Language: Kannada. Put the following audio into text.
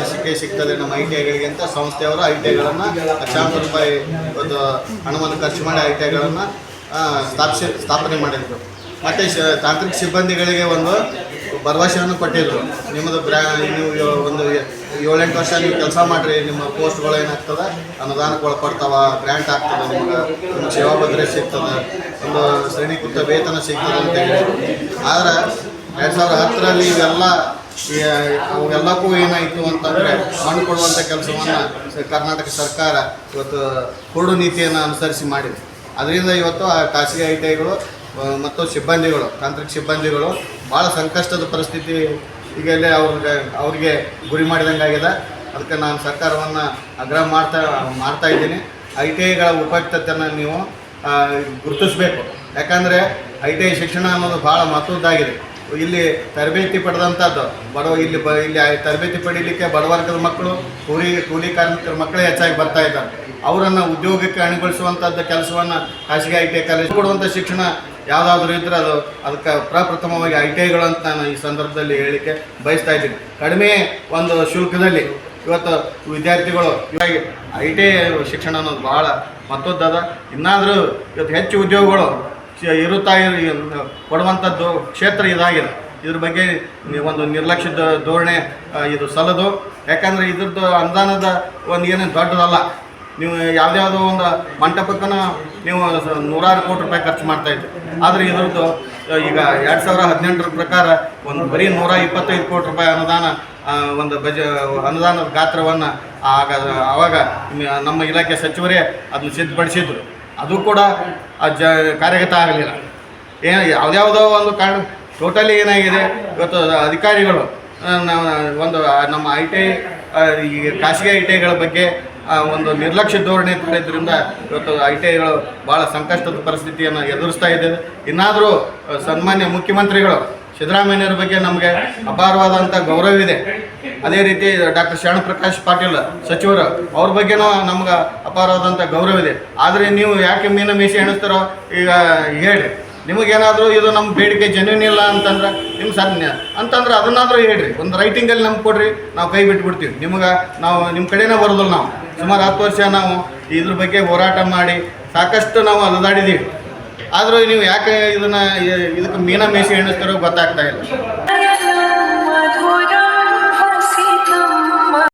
ಲಸಿಕೆ ಸಿಗ್ತದೆ ನಮ್ಮ ಐ ಟಿ ಐಗಳಿಗೆ ಅಂತ ಸಂಸ್ಥೆಯವರು ಐ ಟಿ ಐಗಳನ್ನು ಲಕ್ಷಾಂತರ ರೂಪಾಯಿ ಒಂದು ಹಣವನ್ನು ಖರ್ಚು ಮಾಡಿ ಐ ಟಿ ಐಗಳನ್ನು ಸ್ಥಾಪಿಸಿ, ಸ್ಥಾಪನೆ ಮಾಡಿದರು. ಮತ್ತು ಶ, ತಾಂತ್ರಿಕ ಸಿಬ್ಬಂದಿಗಳಿಗೆ ಒಂದು ಭರವಸೆಯನ್ನು ಕೊಟ್ಟಿದ್ದರು ನಿಮ್ಮದು ಬ್ರ್ಯಾ ನೀವು ಒಂದು ಏಳೆಂಟು ವರ್ಷ ನೀವು ಕೆಲಸ ಮಾಡಿರಿ, ನಿಮ್ಮ ಪೋಸ್ಟ್ಗಳು ಏನಾಗ್ತದೆ, ಅನುದಾನಕ್ಕೆ ಒಳಪಡ್ತಾವ, ಗ್ರ್ಯಾಂಟ್ ಆಗ್ತದೆ ನಿಮ್ಗೆ ನಿಮ್ಮ ಸೇವಾ ಭದ್ರತೆ ಸಿಗ್ತದೆ, ಒಂದು ಶ್ರೇಣೀಕೃತ ವೇತನ ಸಿಗ್ತದೆ ಅಂತ ಹೇಳಿದರು. ಆದರೆ ಎರಡು ಸಾವಿರದ ಹತ್ತರಲ್ಲಿ ಇವೆಲ್ಲ ಅವೆಲ್ಲಕ್ಕೂ ಏನಾಯಿತು ಅಂತಂದರೆ ಮಣ್ಣು ಕೊಡುವಂಥ ಕೆಲಸವನ್ನು ಕರ್ನಾಟಕ ಸರ್ಕಾರ ಇವತ್ತು ಕೊಡು ನೀತಿಯನ್ನು ಅನುಸರಿಸಿ ಮಾಡಿದೆ. ಅದರಿಂದ ಇವತ್ತು ಆ ಖಾಸಗಿ ಐ ಟಿ ಐಗಳು ಮತ್ತು ಸಿಬ್ಬಂದಿಗಳು, ತಾಂತ್ರಿಕ ಸಿಬ್ಬಂದಿಗಳು ಭಾಳ ಸಂಕಷ್ಟದ ಪರಿಸ್ಥಿತಿ ಈಗಲೇ ಅವ್ರಿಗೆ ಅವ್ರಿಗೆ ಗುರಿ ಮಾಡಿದಂಗೆ ಆಗಿದೆ. ಅದಕ್ಕೆ ನಾನು ಸರ್ಕಾರವನ್ನು ಆಗ್ರಹ ಮಾಡ್ತಾ ಮಾಡ್ತಾ ಇದ್ದೀನಿ. ಐ ಟಿ ಐಗಳ ಉಪಯುಕ್ತತೆಯನ್ನು ನೀವು ಗುರುತಿಸಬೇಕು ಗುರುತಿಸ್ಬೇಕು. ಯಾಕಂದರೆ ಐ ಟಿ ಐ ಶಿಕ್ಷಣ ಅನ್ನೋದು ಭಾಳ ಮಹತ್ವದ್ದಾಗಿದೆ. ಇಲ್ಲಿ ತರಬೇತಿ ಪಡೆದಂಥದ್ದು. ಬಡವ ಇಲ್ಲಿ ಬ ಇಲ್ಲಿ ತರಬೇತಿ ಪಡೀಲಿಕ್ಕೆ ಬಡವರ್ಗದ ಮಕ್ಕಳು, ಕೂಲಿ ಕೂಲಿ ಕಾರ್ಮಿಕರ ಮಕ್ಕಳೇ ಹೆಚ್ಚಾಗಿ ಬರ್ತಾ ಇದ್ದಾರೆ. ಅವರನ್ನು ಉದ್ಯೋಗಕ್ಕೆ ಅಣಿಗೊಳಿಸುವಂಥದ್ದು ಕೆಲಸವನ್ನು ಖಾಸಗಿ ಐ ಟಿ ಐ ಕಾಲೇಜ್ ಕೊಡುವಂಥ ಶಿಕ್ಷಣ ಯಾವುದಾದ್ರೂ ಇದ್ದರೆ ಅದು ಅದಕ್ಕೆ ಪ್ರಪ್ರಥಮವಾಗಿ ಐ ಟಿ ಐಗಳು ಅಂತ ನಾನು ಈ ಸಂದರ್ಭದಲ್ಲಿ ಹೇಳಲಿಕ್ಕೆ ಬಯಸ್ತಾ ಇದ್ದೀನಿ. ಕಡಿಮೆ ಒಂದು ಶುಲ್ಕದಲ್ಲಿ ಇವತ್ತು ವಿದ್ಯಾರ್ಥಿಗಳು ಇವಾಗ ಐ ಟಿ ಐ ಶಿಕ್ಷಣ ಅನ್ನೋದು ಭಾಳ ಮತ್ತೊದ್ದದ ಇನ್ನಾದರೂ ಇವತ್ತು ಹೆಚ್ಚು ಉದ್ಯೋಗಗಳು ಇರುತ್ತಾ ಇರ್- ಕೊಡುವಂಥದ್ದು ಕ್ಷೇತ್ರ ಇದಾಗಿದೆ. ಇದ್ರ ಬಗ್ಗೆ ಒಂದು ನಿರ್ಲಕ್ಷ್ಯದ ಧೋರಣೆ ಇದು ಸಲ್ಲದು. ಯಾಕಂದರೆ ಇದ್ರದ್ದು ಅನುದಾನದ ಒಂದು ಏನೇನು ದೊಡ್ಡದಲ್ಲ. ನೀವು ಯಾವುದ್ಯಾವುದೋ ಒಂದು ಮಂಟಪಕ್ಕೂ ನೀವು ನೂರಾರು ಕೋಟಿ ರೂಪಾಯಿ ಖರ್ಚು ಮಾಡ್ತಾ ಇದ್ರಿ. ಆದರೆ ಇದ್ರದ್ದು ಈಗ ಎರಡು ಸಾವಿರ ಹದಿನೆಂಟರ ಪ್ರಕಾರ ಒಂದು ಬರೀ ನೂರ ಇಪ್ಪತ್ತೈದು ಕೋಟಿ ರೂಪಾಯಿ ಅನುದಾನ ಒಂದು ಬಜ, ಅನುದಾನದ ಗಾತ್ರವನ್ನು ಆಗ, ಆವಾಗ ನಮ್ಮ ಇಲಾಖೆ ಸಚಿವರೇ ಅದನ್ನು ಸಿದ್ಧಪಡಿಸಿದ್ರು. ಅದು ಕೂಡ ಜ ಕಾರ್ಯಗತ ಆಗಲಿಲ್ಲ. ಏನು ಯಾವುದ್ಯಾವುದೋ ಒಂದು ಕಾರಣ ಟೋಟಲಿ ಏನಾಗಿದೆ? ಇವತ್ತು ಅಧಿಕಾರಿಗಳು ಒಂದು ನಮ್ಮ ಐ ಟಿ ಐ ಈ ಖಾಸಗಿ ಐ ಟಿ ಐಗಳ ಬಗ್ಗೆ ಒಂದು ನಿರ್ಲಕ್ಷ್ಯ ಧೋರಣೆ ತಿಳಿದ್ರಿಂದ ಇವತ್ತು ಐ ಟಿ ಐಗಳು ಭಾಳ ಸಂಕಷ್ಟದ ಪರಿಸ್ಥಿತಿಯನ್ನು ಎದುರಿಸ್ತಾ ಇದ್ದೇವೆ. ಇನ್ನಾದರೂ ಸನ್ಮಾನ್ಯ ಮುಖ್ಯಮಂತ್ರಿಗಳು ಸಿದ್ದರಾಮಯ್ಯವ್ರ ಬಗ್ಗೆ ನಮಗೆ ಅಪಾರವಾದಂಥ ಗೌರವವಿದೆ ಅದೇ ರೀತಿ ಡಾಕ್ಟರ್ ಶರಣಪ್ರಕಾಶ್ ಪಾಟೀಲ್ ಸಚಿವರು ಅವ್ರ ಬಗ್ಗೆನೂ ನಮ್ಗೆ ಅಪಾರವಾದಂಥ ಗೌರವವಿದೆ ಆದರೆ ನೀವು ಯಾಕೆ ಮೀನ ಮೀಸಿ ಎಣಿಸ್ತಾರೋ ಈಗ ಹೇಳಿ ನಿಮಗೇನಾದರೂ ಇದು ನಮ್ಮ ಬೇಡಿಕೆ ಜೆನ್ಯೂನ್ ಇಲ್ಲ ಅಂತಂದ್ರೆ ನಿಮ್ಮ ಸನ್ಯ ಅಂತಂದ್ರೆ ಅದನ್ನಾದರೂ ಹೇಳ್ರಿ. ಒಂದು ರೈಟಿಂಗಲ್ಲಿ ನಮ್ಗೆ ಕೊಡ್ರಿ, ನಾವು ಕೈ ಬಿಟ್ಬಿಡ್ತೀವಿ. ನಿಮ್ಗೆ ನಾವು ನಿಮ್ಮ ಕಡೆನೇ ಬರೋದಿಲ್ಲ ನಾವು. ಸುಮಾರು ಹತ್ತು ವರ್ಷ ನಾವು ಇದ್ರ ಬಗ್ಗೆ ಹೋರಾಟ ಮಾಡಿ ಸಾಕಷ್ಟು ನಾವು ಅಲದಾಡಿದ್ದೀವಿ ಆದರೂ ನೀವು ಯಾಕೆ ಇದನ್ನ ಇದಕ್ಕೆ ಮೀನ ಮೇಸಿ ಎಣಿಸ್ತಾರೋ ಗೊತ್ತಾಗ್ತಾ ಇಲ್ಲ.